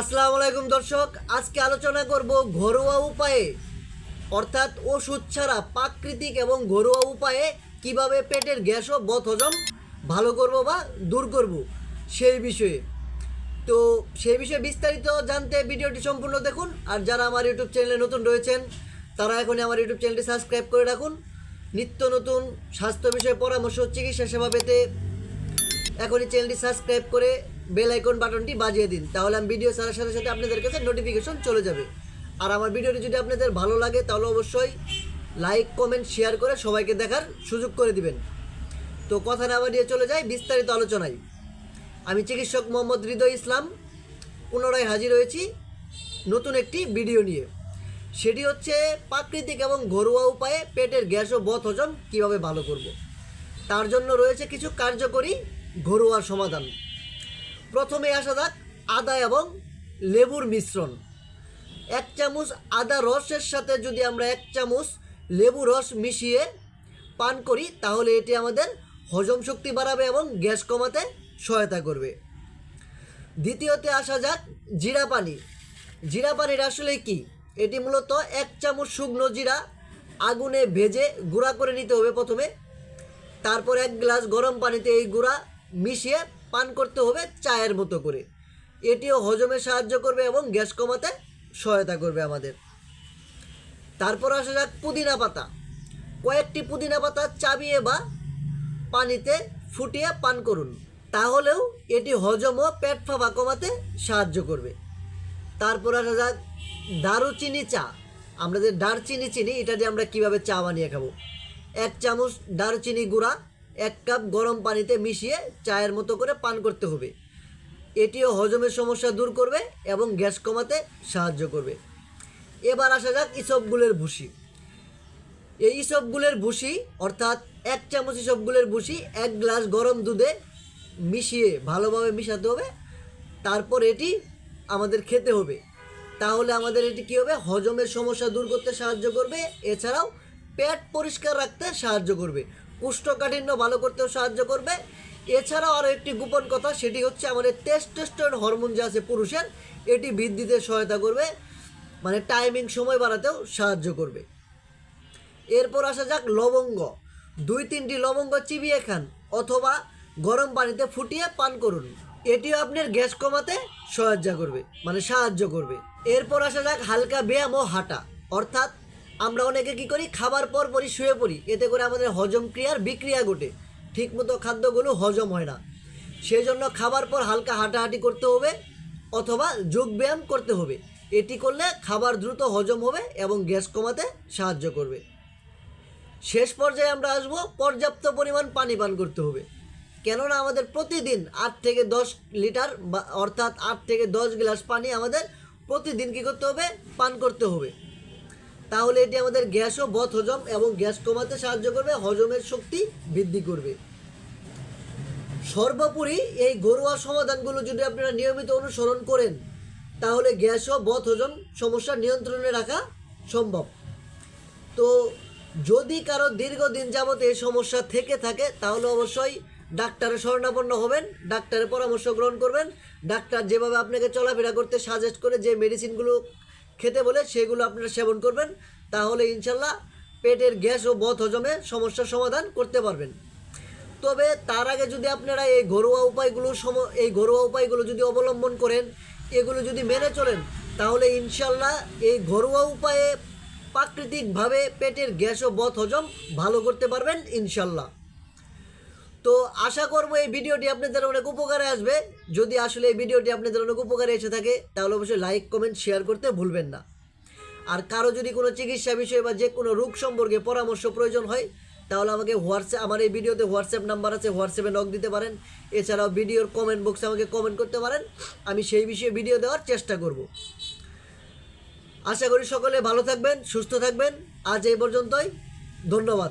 আসসালামু আলাইকুম দর্শক, আজকে আলোচনা করব ঘরোয়া উপায়ে, অর্থাৎ ওষুধ ছাড়া প্রাকৃতিক এবং ঘরোয়া উপায়ে কীভাবে পেটের গ্যাস ও বদ হজম ভালো করব বা দূর করব সেই বিষয়ে। তো সেই বিষয়ে বিস্তারিত জানতে ভিডিওটি সম্পূর্ণ দেখুন, আর যারা আমার ইউটিউব চ্যানেলে নতুন রয়েছেন, তারা এখনই আমার ইউটিউব চ্যানেলটি সাবস্ক্রাইব করে রাখুন। নিত্য নতুন স্বাস্থ্য বিষয়ে পরামর্শ চিকিৎসা সেবা পেতে এখনই চ্যানেলটি সাবস্ক্রাইব করে বেল আইকন বাটনটি বাজিয়ে দিন, তাহলে আমি ভিডিও ছাড়ার সাথে সাথে আপনাদের কাছে নোটিফিকেশন চলে যাবে। আর আমার ভিডিওটি যদি আপনাদের ভালো লাগে, তাহলে অবশ্যই লাইক কমেন্ট শেয়ার করে সবাইকে দেখার সুযোগ করে দিবেন। তো কথা না বাড়িয়ে চলে যাই, বিস্তারিত আলোচনায়। আমি চিকিৎসক মোহাম্মদ হৃদয় ইসলাম, পুনরায় হাজির হয়েছি নতুন একটি ভিডিও নিয়ে। সেটি হচ্ছে প্রাকৃতিক এবং ঘরোয়া উপায়ে পেটের গ্যাস ও বথ হজম কীভাবে ভালো করব। তার জন্য রয়েছে কিছু কার্যকরী ঘরোয়া সমাধান। প্রথমে আসা যাক আদা এবং লেবুর মিশ্রণ। এক চামচ আদা রসের সাথে যদি আমরা এক চামচ লেবু রস মিশিয়ে পান করি, তাহলে এটি আমাদের হজম শক্তি বাড়াবে এবং গ্যাস কমাতে সহায়তা করবে। দ্বিতীয়তে আসা যাক জিরা পানি। জিরা পানির আসলে কি? এটি মূলত এক চামচ শুকনো জিরা আগুনে ভেজে গুঁড়া করে নিতে হবে প্রথমে। তারপর এক গ্লাস গরম পানিতে এই গুঁড়া মিশিয়ে পান করতে হবে চায়ের মতো করে। এটিও হজমে সাহায্য করবে এবং গ্যাস কমাতে সহায়তা করবে আমাদের। তারপর আসা যাক পুদিনা পাতা। কয়েকটি পুদিনা পাতা চাবিয়ে বা পানিতে ফুটিয়ে পান করুন। তাহলেও এটি হজম ও পেট ফাঁপা কমাতে সাহায্য করবে। তারপর আসা যাক দারুচিনি চা। আমরা যে দারচিনি চিনি, এটা দিয়ে আমরা কীভাবে চা বানিয়ে খাব? এক চামচ দারচিনি গুঁড়া এক কাপ গরম পানিতে মিশিয়ে চায়ের মতো করে পান করতে হবে। এটিও হজমের সমস্যা দূর করবে এবং গ্যাস কমাতে সাহায্য করবে। এবার আসা যাক ইসবগুলের ভুসি। এই ইসবগুলের ভুসি, অর্থাৎ এক চামচ ইসবগুলের ভুসি, এক গ্লাস গরম দুধে মিশিয়ে ভালোভাবে মিশাতে হবে। তারপর এটি আমাদের খেতে হবে। তাহলে আমাদের এটি কী হবে? হজমের সমস্যা দূর করতে সাহায্য করবে। এছাড়াও পেট পরিষ্কার রাখতে সাহায্য করবে। কুষ্ঠকাঠিন্য ভালো করতেও সাহায্য করবে। এছাড়াও আরও একটি গোপন কথা, সেটি হচ্ছে আমাদের টেস্টোস্টেরন হরমোন যে আছে পুরুষের, এটি বৃদ্ধিতে সহায়তা করবে মানে টাইমিং সময় বাড়াতেও সাহায্য করবে। এরপর আসা যাক লবঙ্গ। দুই তিনটি লবঙ্গ চিবিয়ে খান, অথবা গরম পানিতে ফুটিয়ে পান করুন। এটিও আপনার গ্যাস কমাতে সহায়তা করবে মানে সাহায্য করবে। এরপর আসা যাক হালকা ব্যায়াম ও হাঁটা, অর্থাৎ আমরা অনেকে কি করি? খাবার পর পরই শুয়ে পড়ি। এতে করে আমাদের হজম ক্রিয়ার বিক্রিয়া ঘটে। ঠিকমতো খাদ্যগুলো হজম হয় না। সেই জন্য খাবার পর হালকা হাঁটাহাঁটি করতে হবে অথবা যোগ ব্যায়াম করতে হবে। এটি করলে খাবার দ্রুত হজম হবে এবং গ্যাস কমাতে সাহায্য করবে। শেষ পর্যায়ে আমরা আসব, পর্যাপ্ত পরিমাণ পানি পান করতে হবে। কেননা আমাদের প্রতিদিন আট থেকে দশ লিটার বা অর্থাৎ আট থেকে দশ গ্লাস পানি আমাদের প্রতিদিন কী করতে হবে? পান করতে হবে। তাহলে এটি আমাদের গ্যাস ও বথ হজম এবং গ্যাস কমাতে সাহায্য করবে, হজমের শক্তি বৃদ্ধি করবে। সর্বোপরি এই ঘরোয়া সমাধানগুলো যদি আপনারা নিয়মিত অনুসরণ করেন, তাহলে গ্যাস ও বথ হজম সমস্যা নিয়ন্ত্রণে রাখা সম্ভব। তো যদি কারও দীর্ঘদিন যাবত এই সমস্যা থেকে থাকে, তাহলে অবশ্যই ডাক্তারের শরণাপন্ন হবেন, ডাক্তারের পরামর্শ গ্রহণ করবেন। ডাক্তার যেভাবে আপনাকে চলাফেরা করতে সাজেস্ট করে যে মেডিসিনগুলো খেতে বলে সেগুলো আপনারা সেবন করবেন, তাহলে ইনশাল্লাহ পেটের গ্যাস ও বথ হজমে সমস্যার সমাধান করতে পারবেন। তবে তার আগে যদি আপনারা এই ঘরোয়া উপায়গুলো সম, এই ঘরোয়া উপায়গুলো যদি অবলম্বন করেন, এগুলো যদি মেনে চলেন, তাহলে ইনশাল্লাহ এই ঘরোয়া উপায়ে প্রাকৃতিকভাবে পেটের গ্যাস ও বথ হজম ভালো করতে পারবেন ইনশাল্লাহ। তো আশা করব এই ভিডিওটি আপনাদের অনেক উপকারে আসবে। যদি আসলে এই ভিডিওটি আপনাদের অনেক উপকারে এসে থাকে, তাহলে অবশ্যই লাইক কমেন্ট শেয়ার করতে ভুলবেন না। আর কারও যদি কোনো চিকিৎসা বিষয়ে বা যে কোনো রোগ সম্পর্কে পরামর্শ প্রয়োজন হয়, তাহলে আমাকে হোয়াটসঅ্যাপ, আমার এই ভিডিওতে হোয়াটসঅ্যাপ নাম্বার আছে, হোয়াটসঅ্যাপে নক দিতে পারেন। এছাড়াও ভিডিওর কমেন্ট বক্সে আমাকে কমেন্ট করতে পারেন। আমি সেই বিষয়ে ভিডিও দেওয়ার চেষ্টা করব। আশা করি সকলে ভালো থাকবেন, সুস্থ থাকবেন। আজ এই পর্যন্তই। ধন্যবাদ।